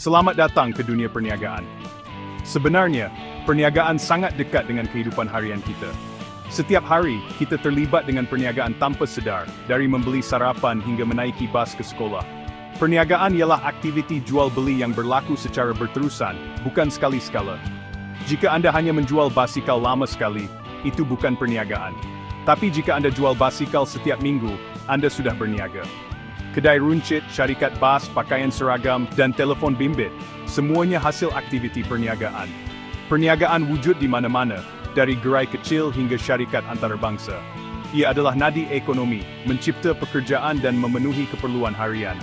Selamat datang ke dunia perniagaan. Sebenarnya, perniagaan sangat dekat dengan kehidupan harian kita. Setiap hari, kita terlibat dengan perniagaan tanpa sedar, dari membeli sarapan hingga menaiki bas ke sekolah. Perniagaan ialah aktiviti jual beli yang berlaku secara berterusan, bukan sekali-sekala. Jika Anda hanya menjual basikal lama sekali, itu bukan perniagaan. Tapi jika Anda jual basikal setiap minggu, Anda sudah berniaga. Kedai runcit, syarikat bas, pakaian seragam, dan telefon bimbit, semuanya hasil aktiviti perniagaan. Perniagaan wujud di mana-mana, dari gerai kecil hingga syarikat antarabangsa. Ia adalah nadi ekonomi, mencipta pekerjaan dan memenuhi keperluan harian.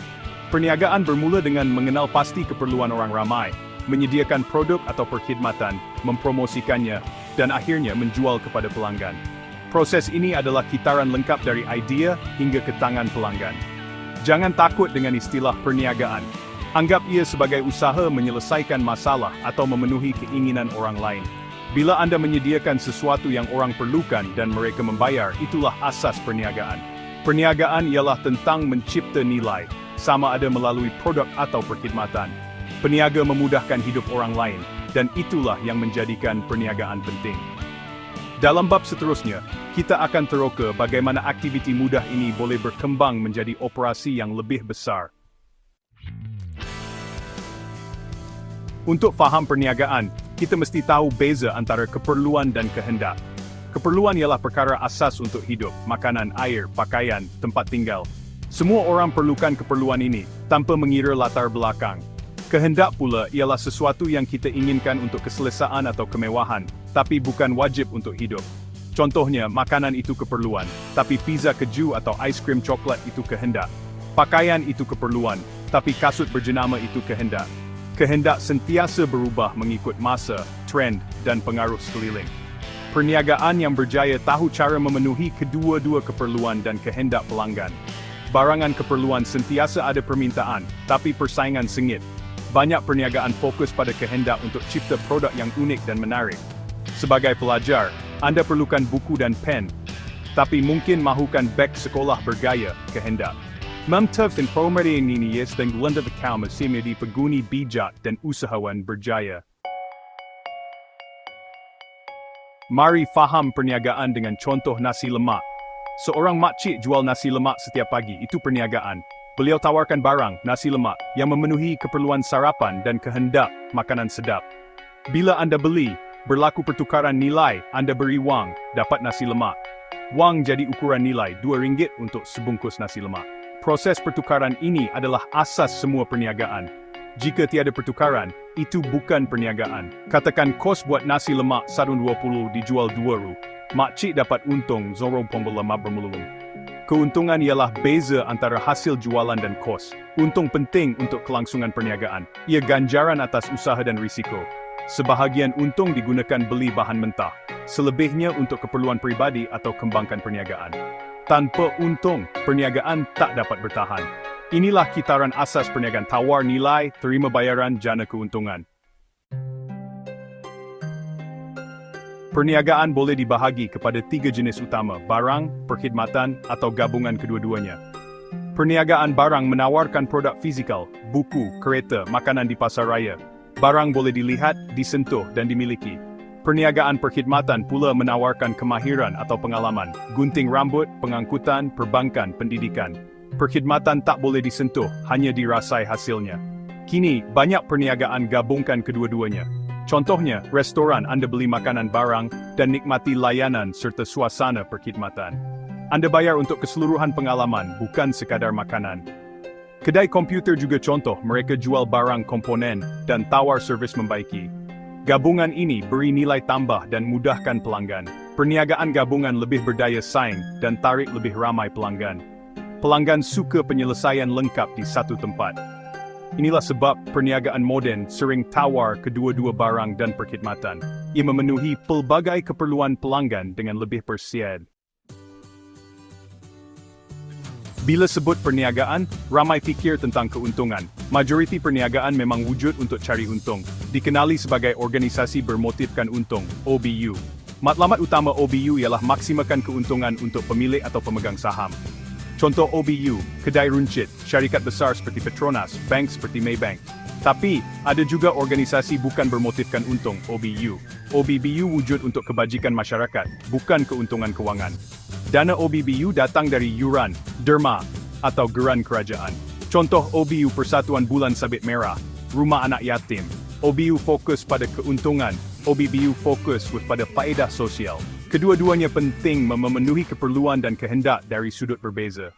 Perniagaan bermula dengan mengenal pasti keperluan orang ramai, menyediakan produk atau perkhidmatan, mempromosikannya, dan akhirnya menjual kepada pelanggan. Proses ini adalah kitaran lengkap dari idea hingga ke tangan pelanggan. Jangan takut dengan istilah perniagaan. Anggap ia sebagai usaha menyelesaikan masalah atau memenuhi keinginan orang lain. Bila Anda menyediakan sesuatu yang orang perlukan dan mereka membayar, itulah asas perniagaan. Perniagaan ialah tentang mencipta nilai, sama ada melalui produk atau perkhidmatan. Peniaga memudahkan hidup orang lain, dan itulah yang menjadikan perniagaan penting. Dalam bab seterusnya, kita akan teroka bagaimana aktiviti mudah ini boleh berkembang menjadi operasi yang lebih besar. Untuk faham perniagaan, kita mesti tahu beza antara keperluan dan kehendak. Keperluan ialah perkara asas untuk hidup, makanan, air, pakaian, tempat tinggal. Semua orang perlukan keperluan ini, tanpa mengira latar belakang. Kehendak pula ialah sesuatu yang kita inginkan untuk keselesaan atau kemewahan, tapi bukan wajib untuk hidup. Contohnya, makanan itu keperluan, tapi pizza keju atau aiskrim coklat itu kehendak. Pakaian itu keperluan, tapi kasut berjenama itu kehendak. Kehendak sentiasa berubah mengikut masa, trend, dan pengaruh sekeliling. Perniagaan yang berjaya tahu cara memenuhi kedua-dua keperluan dan kehendak pelanggan. Barangan keperluan sentiasa ada permintaan, tapi persaingan sengit. Banyak perniagaan fokus pada kehendak untuk cipta produk yang unik dan menarik. Sebagai pelajar, Anda perlukan buku dan pen, tapi mungkin mahukan beg sekolah bergaya kehendak. Memtav informasi ini dan gelenda kau masih menjadi peguni bijak dan usahawan berjaya. Mari faham perniagaan dengan contoh nasi lemak. Seorang makcik jual nasi lemak setiap pagi, itu perniagaan. Beliau tawarkan barang, nasi lemak, yang memenuhi keperluan sarapan dan kehendak makanan sedap. Bila Anda beli, berlaku pertukaran nilai, Anda beri wang, dapat nasi lemak. Wang jadi ukuran nilai, RM2 untuk sebungkus nasi lemak. Proses pertukaran ini adalah asas semua perniagaan. Jika tiada pertukaran, itu bukan perniagaan. Katakan kos buat nasi lemak RM1.20 dijual RM2. Makcik dapat untung RM0.5 bermulung. Keuntungan ialah beza antara hasil jualan dan kos. Untung penting untuk kelangsungan perniagaan. Ia ganjaran atas usaha dan risiko. Sebahagian untung digunakan beli bahan mentah. Selebihnya untuk keperluan pribadi atau kembangkan perniagaan. Tanpa untung, perniagaan tak dapat bertahan. Inilah kitaran asas perniagaan tawar nilai, terima bayaran, jana keuntungan. Perniagaan boleh dibahagi kepada tiga jenis utama, barang, perkhidmatan, atau gabungan kedua-duanya. Perniagaan barang menawarkan produk fizikal, buku, kereta, makanan di pasar raya. Barang boleh dilihat, disentuh, dan dimiliki. Perniagaan perkhidmatan pula menawarkan kemahiran atau pengalaman, gunting rambut, pengangkutan, perbankan, pendidikan. Perkhidmatan tak boleh disentuh, hanya dirasai hasilnya. Kini, banyak perniagaan gabungkan kedua-duanya. Contohnya, restoran Anda beli makanan barang dan nikmati layanan serta suasana perkhidmatan. Anda bayar untuk keseluruhan pengalaman, bukan sekadar makanan. Kedai komputer juga contoh, mereka jual barang komponen dan tawar servis membaiki. Gabungan ini beri nilai tambah dan mudahkan pelanggan. Perniagaan gabungan lebih berdaya saing dan tarik lebih ramai pelanggan. Pelanggan suka penyelesaian lengkap di satu tempat. Inilah sebab perniagaan moden sering tawar kedua-dua barang dan perkhidmatan. Ia memenuhi pelbagai keperluan pelanggan dengan lebih persiad. Bila sebut perniagaan, ramai fikir tentang keuntungan. Majoriti perniagaan memang wujud untuk cari untung. Dikenali sebagai organisasi bermotifkan untung, OBU. Matlamat utama OBU ialah maksimalkan keuntungan untuk pemilik atau pemegang saham. Contoh OBU, kedai runcit, syarikat besar seperti Petronas, bank seperti Maybank. Tapi, ada juga organisasi bukan bermotifkan untung, OBU. OBBU wujud untuk kebajikan masyarakat, bukan keuntungan kewangan. Dana OBBU datang dari yuran, derma, atau geran kerajaan. Contoh OBU Persatuan Bulan Sabit Merah, Rumah Anak Yatim. OBU fokus pada keuntungan, OBBU fokus pada faedah sosial. Kedua-duanya penting mem- memenuhi keperluan dan kehendak dari sudut berbeza.